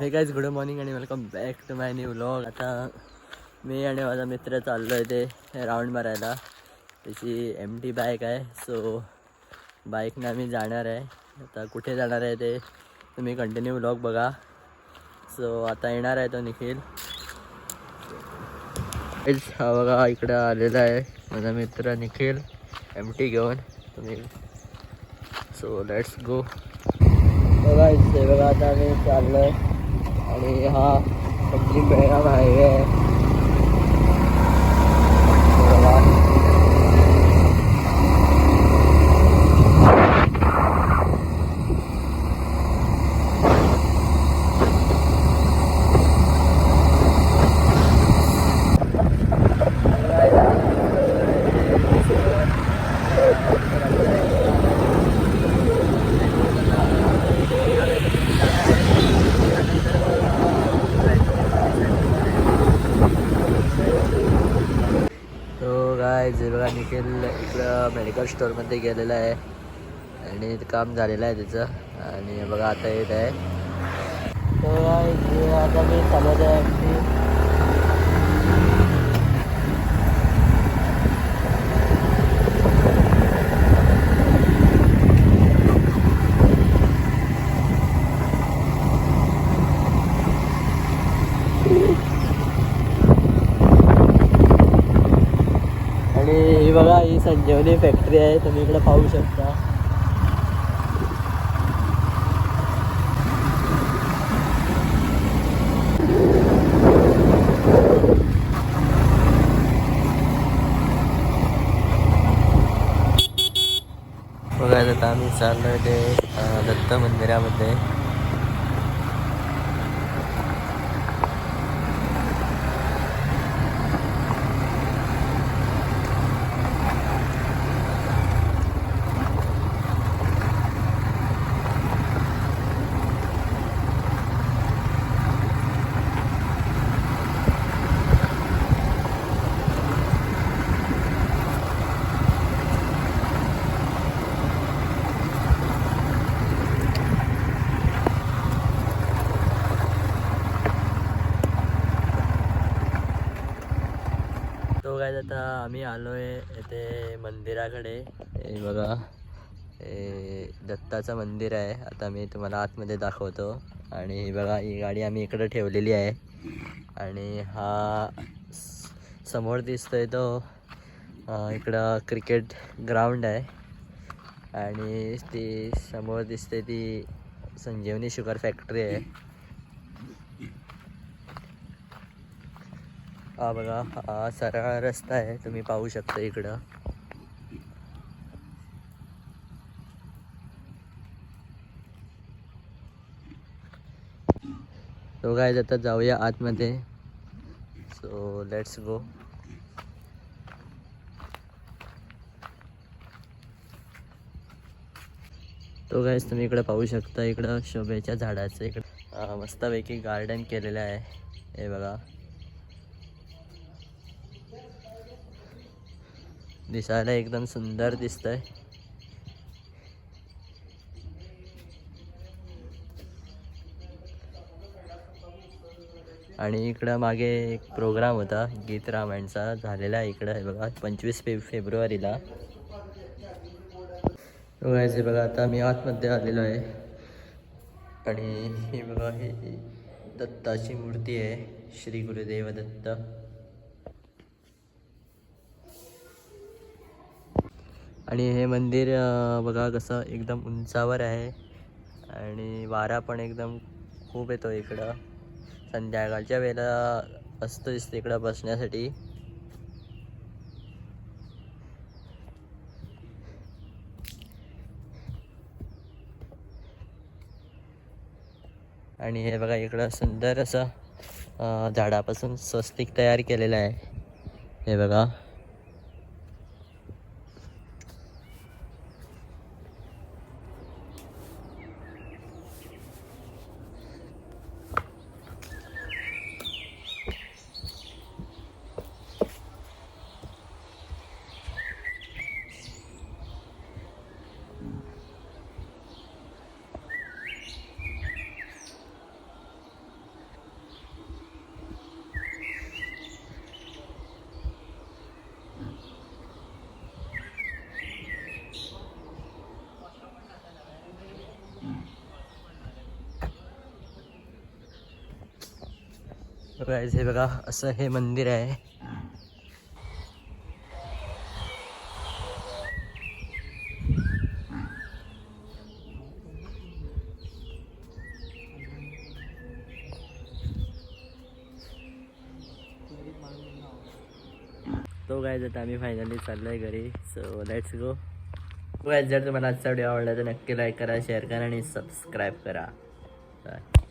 हे guys good morning आणि welcome back to my new vlog आता मी आणि माझा मित्र चाललो आहे ते राऊंड मारायला. त्याची एम टी बाईक आहे सो बाईकनं आम्ही जाणार आहे. आता कुठे जाणार आहे ते तुम्ही कंटिन्यू व्लॉग बघा. सो आता येणार आहे तो निखिल. हा बघा इकडं आलेला आहे माझा मित्र निखिल. एम टी घेऊन तुम्ही. सो लेट्स गो बघा इथे बघा आता आम्ही चाललो आहे आणि हा पश्चिम बेळगाव हायवे आहे बघा. तो आहे. जे बघा निखिल इकडं मेडिकल स्टोअरमध्ये गेलेला आहे. आणि काम झालेलं आहे त्याचं आणि बघा आता येत आहे. तो आता मी चालवत आहे आमची आणि ही बघा ही संजीवनी फॅक्टरी आहे तुम्ही इकडे पाहू शकता. बघायला आता आम्ही चाललोय ते दत्त मंदिरामध्ये. तो काय आता आम्ही आलो आहे येथे मंदिराकडे. हे बघा हे दत्ताचं मंदिर आहे. आता मी तुम्हाला आतमध्ये दाखवतो. आणि ही बघा ही गाडी आम्ही इकडं ठेवलेली आहे. आणि हा समोर दिसतोय तो. इकडं क्रिकेट ग्राउंड आहे. आणि ती समोर दिसते ती संजीवनी शुगर फॅक्टरी आहे. हा बघा हा सरळ रस्ता आहे तुम्ही पाहू शकता इकडं. तो काय आता जाऊया आतमध्ये. सो लेट्स गो तो काय तुम्ही इकडं पाहू शकता इकडं शोभेच्या झाडाचं इकडं. मस्तपैकी गार्डन केलेलं आहे. हे बघा. दिसायला एकदम सुंदर दिसतंय. आणि इकडं मागे एक प्रोग्राम होता गीत रामायणचा झालेला आहे इकडं हे बघा पंचवीस फे फेब्रुवारीला. हो हे बघा आता मी आतमध्ये आलेलो आहे. आणि ही बघा ही दत्ताची मूर्ती आहे श्री गुरुदेव दत्त. आणि हे मंदिर बघा कसं एकदम उंचावर आहे. आणि वारा पण एकदम खूप येतो इकडं. संध्याकाळच्या वेळेला असतो दिसतं इकडं बसण्यासाठी. आणि हे बघा इकडं सुंदर असं झाडापासून स्वस्तिक तयार केलेलं आहे. हे बघा. गाईज हे बघा असं हे मंदिर आहे. तो काय आता आम्ही फायनली चाललोय घरी. सो लेट्स गो गायज जर तुम्हाला आजचा व्हिडिओ आवडला तर नक्की लाईक करा शेअर करा आणि सबस्क्राईब करा. बाय